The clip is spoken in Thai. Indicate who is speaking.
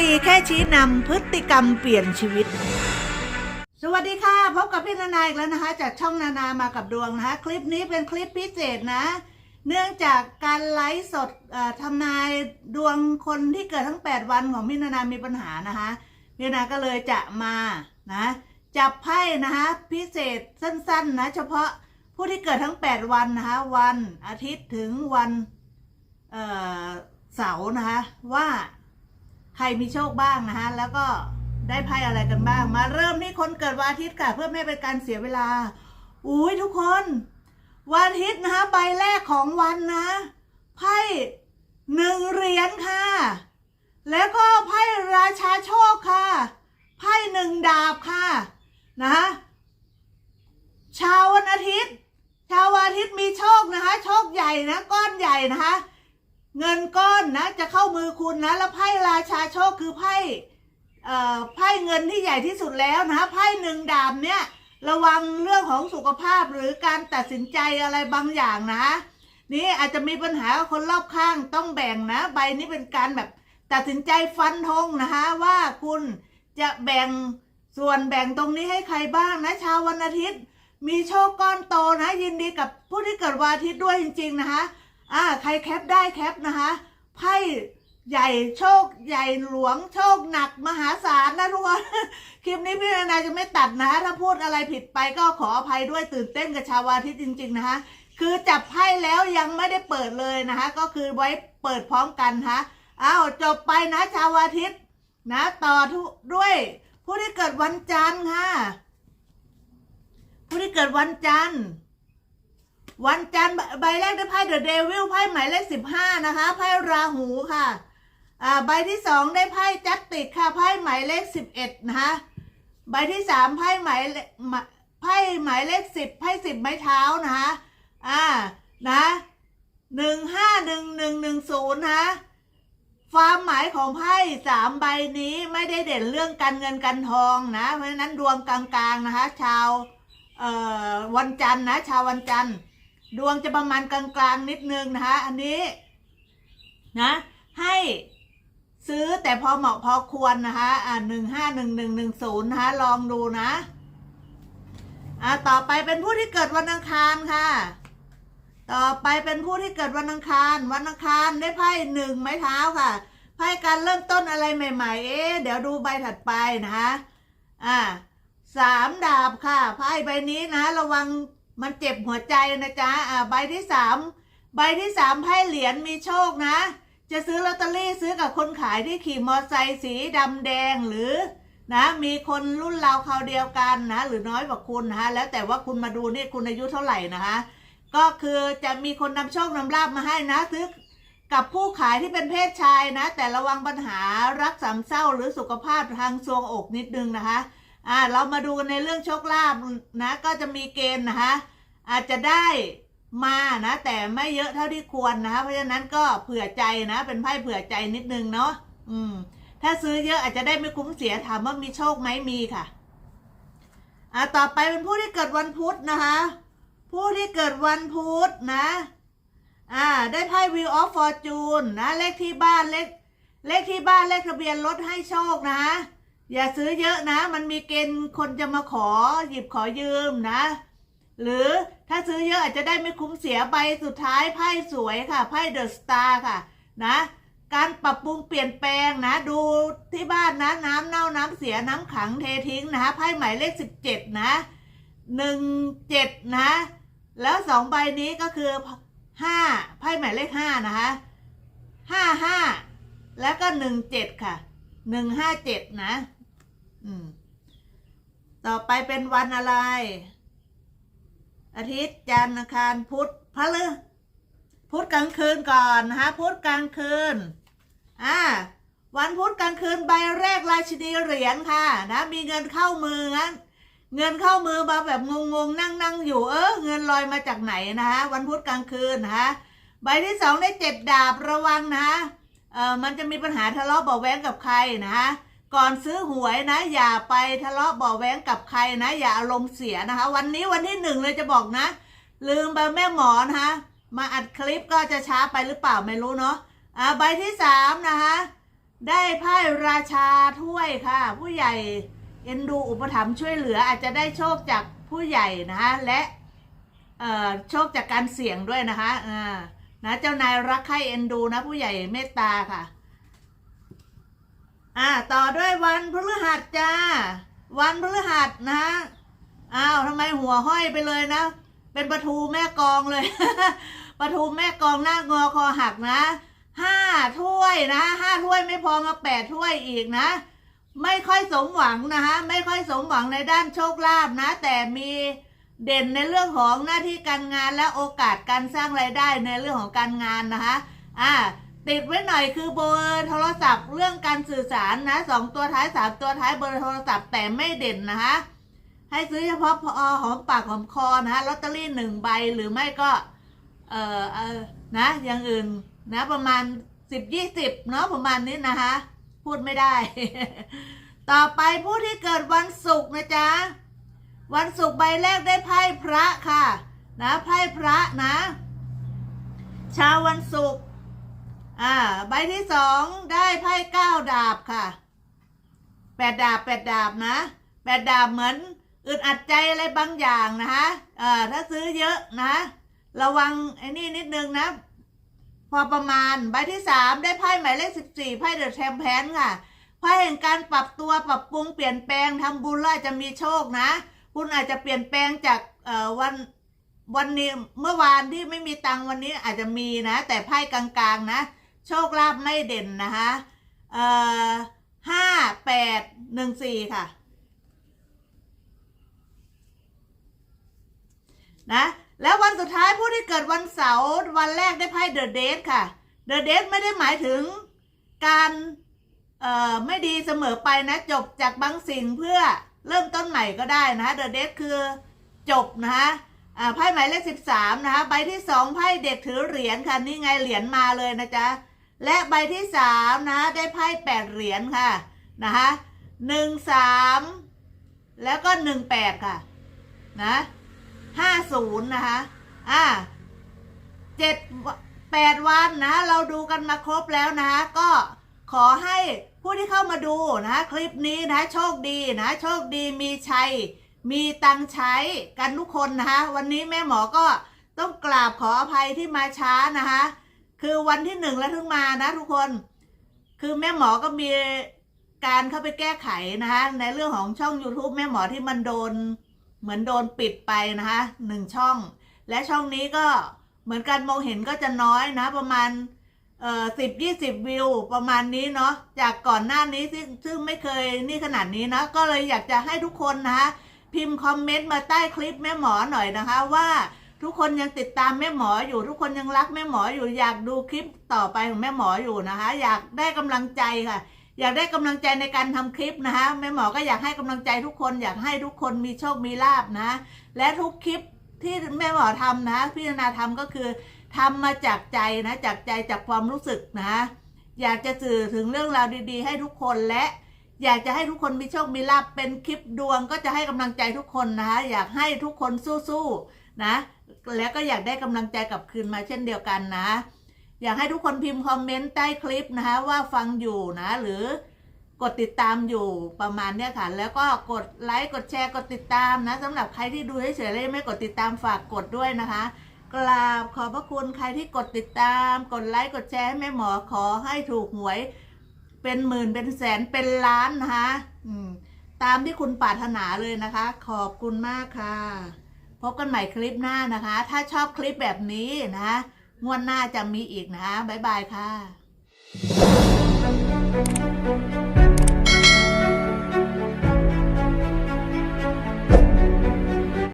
Speaker 1: ซีแค่ชี้นำพฤติกรรมเปลี่ยนชีวิต สวัสดีค่ะ พบกับพี่นานาอีกแล้วนะคะ จากช่องนานามากับดวงนะคะ คลิปนี้เป็นคลิปพิเศษนะ เนื่องจากการไลฟ์สดทำนายดวงคนที่เกิดทั้ง 8 วันของพี่นานามีปัญหานะคะ พี่นานาก็เลยจะมานะจับไพ่นะคะพิเศษสั้นๆนะเฉพาะผู้ที่เกิดทั้ง 8 วันนะคะวันอาทิตย์ถึงวันเสาร์นะคะว่า ใครมีโชคบ้างนะคะแล้วก็ได้ไพ่อะไรกันบ้าง มาเริ่มที่คนเกิดวันอาทิตย์ค่ะ เพื่อไม่เป็นการเสียเวลา อุ้ยทุกคน วันอาทิตย์นะคะใบแรกของวันนะไพ่หนึ่งเหรียญค่ะ แล้วก็ไพ่ราชาโชคค่ะ ไพ่หนึ่งดาบค่ะนะคะชาววันอาทิตย์ ชาววันอาทิตย์มีโชคนะคะ โชคใหญ่นะ ก้อนใหญ่นะคะ เงินก้อนนะจะเข้ามือคุณนะ แล้วไพ่ราชาโชคคือไพ่เอ่อไพ่เงินที่ใหญ่ที่สุดแล้วนะไพ่หนึ่งดาบเนี่ย ระวังเรื่องของสุขภาพหรือการตัดสินใจอะไรบางอย่างนะ นี่อาจจะมีปัญหากับคนรอบข้างต้องแบ่งนะ ใบนี้เป็นการแบบตัดสินใจฟันธงนะคะว่าคุณจะแบ่งส่วนแบ่งตรงนี้ให้ใครบ้างนะชาววันอาทิตย์ มีโชคก้อนโตนะ ยินดีกับผู้ที่เกิดวันอาทิตย์ด้วยจริง ๆ นะคะ อ่าใครแคปได้แคปนะคะไพ่ใหญ่โชคใหญ่หลวงโชคหนักมหาศาลนะทุกคนคลิปนี้พี่นานาจะไม่ตัดนะถ้าพูดอะไรผิดไปก็ขออภัยด้วยตื่นเต้นกับชาวอาทิตย์จริง ๆ นะคะคือจับไพ่แล้วยังไม่ได้เปิดเลยนะคะ ก็คือไว้เปิดพร้อมกันนะคะอ้าวจบไปนะชาวอาทิตย์นะต่อทุด้วย ผู้ที่เกิดวันจันทร์ค่ะ ผู้ที่เกิดวันจันทร์ วันจันทร์ใบแรกได้ไพ่เดอะเดวิลไพ่หมายเลขสิบห้านะคะไพ่ราหูค่ะอ่าใบที่สองได้ไพ่จัดติดค่ะไพ่หมายเลขสิบเอ็ดนะคะใบที่สามไพ่หมายเลหมายไพ่หมายเลขสิบไพ่สิบไม้เท้านะคะอ่านะหนึ่งห้าหนึ่งหนึ่งหนึ่งศูนย์นะความหมายของไพ่สามใบนี้ไม่ได้เด่นเรื่องการเงินการทองนะ เพราะฉะนั้นดวงกลางๆนะคะ ชาววันจันทร์นะ ชาววันจันทร์ ดวงจะประมาณกลางๆนิดนึงนะคะ อันนี้นะให้ซื้อแต่พอเหมาะพอควรนะคะอ่าหนึ่งห้าหนึ่งหนึ่งหนึ่งศูนย์นะคะลองดูนะอ่าต่อไปเป็นผู้ที่เกิดวันอังคารค่ะ ต่อไปเป็นผู้ที่เกิดวันอังคาร วันอังคารได้ไพ่หนึ่งไม้เท้าค่ะไพ่การเริ่มต้นอะไรใหม่ ๆ เอ๊ะเดี๋ยวดูใบถัดไปนะคะอ่าสามดาบค่ะไพ่ใบนี้นะ ระวัง มันเจ็บหัวใจนะจ๊ะอ่าใบที่สามใบที่สามไพ่เหรียญมีโชคนะ จะซื้อลอตเตอรี่ซื้อกับคนขายที่ขี่มอเตอร์ไซค์สีดำแดงหรือนะมีคนรุ่นเราวคราเดียวกันนะ หรือน้อยกว่าคุณนะคะแล้วแต่ว่าคุณมาดูนี่คุณอายุเท่าไหร่นะคะก็คือจะมีคนนำโชคนำลาบมาให้นะซื้อกับผู้ขายที่เป็นเพศชายนะ แต่ระวังปัญหารักสามเศร้าหรือสุขภาพทางทรวงอกนิดนึงนะคะ อ่าเรามาดูกันในเรื่องโชคลาภนะก็จะมีเกณฑ์นะคะอาจจะได้มานะแต่ไม่เยอะเท่าที่ควรนะคะเพราะฉะนั้นก็เผื่อใจนะ เป็นไพ่เผื่อใจนิดนึงเนาะอืม ถ้าซื้อเยอะอาจจะได้ไม่คุ้มเสียถามว่ามีโชคไหมมีค่ะอ่าต่อไปเป็นผู้ที่เกิดวันพุธนะคะ ผู้ที่เกิดวันพุธนะอ่าได้ไพ่ Wheel of Fortune นะเลขที่บ้านเลขเลขที่บ้านเลขทะเบียนรถให้โชคนะ อย่าซื้อเยอะนะ มันมีเกณฑ์คนจะมาขอหยิบขอยืมนะ หรือถ้าซื้อเยอะอาจจะได้ไม่คุ้มเสียใบสุดท้ายไพ่สวยค่ะไพ่เดอะสตาร์ค่ะ นะ การปรับปรุงเปลี่ยนแปลงนะ ดูที่บ้านนะน้ำเน่าน้ำเสียน้ำขังเททิ้งนะไพ่หมายเลขสิบเจ็ดนะหนึ่งเจ็ดนะ แล้วสองใบนี้ก็คือห้าไพ่หมายเลขห้านะคะห้าห้าแล้วก็หนึ่งเจ็ดค่ะหนึ่งห้าเจ็ดนะ ต่อไปเป็นวันอะไร อาทิตย์จันทร์อังคารพุธพฤหัสพุธกลางคืนก่อนนะคะพุธกลางคืนอ่าวันพุธกลางคืนใบแรกราชินีเหรียญค่ะ นะ มีเงินเข้ามืองั้นเงินเข้ามือมาแบบงงๆนั่งนั่งอยู่เออเงินลอยมาจากไหนนะคะวันพุธกลางคืนนะคะใบที่สองได้เจ็ดดาบระวังนะเออมันจะมีปัญหาทะเลาะเบาะแว้งกับใครนะคะ ก่อนซื้อหวยนะ อย่าไปทะเลาะเบาะแว้งกับใครนะ อย่าอารมณ์เสียนะคะ วันนี้วันที่หนึ่งเลยจะบอกนะ ลืมไปแม่หมอนะคะมาอัดคลิปก็จะช้าไปหรือเปล่าไม่รู้เนาะอ่าใบที่สามนะคะได้ไพ่ราชาถ้วยค่ะ ผู้ใหญ่เอ็นดูอุปถัมภ์ช่วยเหลืออาจจะได้โชคจากผู้ใหญ่นะคะและเอ่อโชคจากการเสี่ยงด้วยนะคะอ่านะเจ้านายรักใคร่เอ็นดูนะผู้ใหญ่เมตตาค่ะ อ่าต่อด้วยวันพฤหัสจ้า วันพฤหัสนะอ้าวทำไมหัวห้อยไปเลยนะ เป็นประทูแม่กองเลยประทูแม่กองหน้างอคอหักนะห้าถ้วยนะห้าถ้วยไม่พอมาแปดถ้วยอีกนะ ไม่ค่อยสมหวังนะคะไม่ค่อยสมหวังในด้านโชคลาภนะ แต่มีเด่นในเรื่องของหน้าที่การงานและโอกาสการสร้างรายได้ในเรื่องของการงานนะคะ อ่า ติดไว้หน่อยคือเบอร์โทรศัพท์เรื่องการสื่อสารนะสองตัวท้ายสามตัวท้ายเบอร์โทรศัพท์แต่ไม่เด่นนะคะให้ซื้อเฉพาะพอหอมปากหอมคอนะคะลอตเตอรี่หนึ่งใบหรือไม่ก็ เออเออนะอย่างอื่นนะ ประมาณสิบยี่สิบเนาะประมาณนี้นะคะ พูดไม่ได้ ต่อไปผู้ที่เกิดวันศุกร์นะจ๊ะวันศุกร์ใบแรกได้ไพ่พระค่ะ นะไพ่พระนะ ชาววันศุกร์ อ่า ใบที่สองได้ไพ่เก้าดาบค่ะแปดดาบแปดดาบนะแปดดาบเหมือนอึดอัดใจอะไรบางอย่างนะคะเอ่าถ้าซื้อเยอะนะ ระวังไอ้นี่นิดนึงนะ พอประมาณใบที่สามได้ไพ่หมายเลขสิบสี่ไพ่เดอะแชมแพนค่ะไพ่แห่งการปรับตัวปรับปรุงเปลี่ยนแปลงทำบุญแล้วจจะมีโชคนะ คุณอาจจะเปลี่ยนแปลงจากเอ่อวันวันนี้เมื่อวานที่ไม่มีตังค์วันนี้อาจจะมีนะ แต่ไพ่กลางๆนะ โชคลาภไม่เด่นนะคะเอ่อห้าแปดหนึ่งสี่ค่ะ นะ แล้ววันสุดท้ายผู้ที่เกิดวันเสาร์วันแรกได้ไพ่เดอะเดทค่ะเดอะเดทไม่ได้หมายถึงการเอ่อไม่ดีเสมอไปนะ จบจากบางสิ่งเพื่อเริ่มต้นใหม่ก็ได้นะเดอะเดทคือจบนะคะไพ่หมายเลขสิบสามนะคะใบที่สองไพ่เด็กถือเหรียญค่ะ นี่ไงเหรียญมาเลยนะจ๊ะ และใบที่สามนะได้ไพ่แปดเหรียญค่ะนะคะหนึ่งสามแล้วก็หนึ่งแปดค่ะนะห้าศูนย์นะคะอ่าเจ็ดแปดวันนะ เราดูกันมาครบแล้วนะคะ ก็ขอให้ผู้ที่เข้ามาดูนะคลิปนี้นะโชคดีนะโชคดีมีชัย มีตังใช้กันทุกคนนะคะ วันนี้แม่หมอก็ต้องกราบขออภัยที่มาช้านะคะ คือวันที่หนึ่งแล้วถึงมานะทุกคน คือแม่หมอก็มีการเข้าไปแก้ไขนะคะในเรื่องของช่อง YouTube แม่หมอที่มันโดน เหมือนโดนปิดไปนะคะหนึ่งช่อง และช่องนี้ก็เหมือนการมองเห็นก็จะน้อยนะประมาณเอ่อสิบยี่สิบวิวประมาณนี้เนาะจากก่อนหน้านี้ซึ่งซึ่งไม่เคยนี่ขนาดนี้นะก็เลยอยากจะให้ทุกคนนะคะพิมพ์คอมเมนต์มาใต้คลิปแม่หมอหน่อยนะคะว่า ทุกคนยังติดตามแม่หมออยู่ ทุกคนยังรักแม่หมออยู่ อยากดูคลิปต่อไปของแม่หมออยู่นะคะ อยากได้กำลังใจค่ะ อยากได้กำลังใจในการทำคลิปนะคะแม่หมอก็อยากให้กำลังใจทุกคนอยากให้ทุกคนมีโชคมีลาบนะ และทุกคลิปที่แม่หมอทำนะพิจารณาทำก็คือทำมาจากใจนะจากใจจากความรู้สึกนะ อยากจะสื่อถึงเรื่องราวดี ๆ ให้ทุกคนและอยากจะให้ทุกคนมีโชคมีลาบเป็นคลิปดวงก็จะให้กำลังใจทุกคนนะคะอยากให้ทุกคนสู้ๆ นะ แล้วก็อยากได้กำลังใจกลับคืนมาเช่นเดียวกันนะ อยากให้ทุกคนพิมพ์คอมเมนต์ใต้คลิปนะคะว่าฟังอยู่นะ หรือกดติดตามอยู่ประมาณเนี้ยค่ะ แล้วก็กดไลค์กดแชร์กดติดตามนะสำหรับใครที่ดูเฉยๆแล้วยังไม่กดติดตามฝากกดด้วยนะคะ กราบขอบพระคุณใครที่กดติดตาม กดไลค์กดแชร์ให้แม่หมอขอให้ถูกหวย เป็นหมื่นเป็นแสนเป็นล้านนะคะตามที่คุณปรารถนาเลยนะคะ ขอบคุณมากค่ะ พบกันใหม่คลิปหน้านะคะ ถ้าชอบคลิปแบบนี้นะ งวดหน้าจะมีอีกนะ บ๊ายบายค่ะ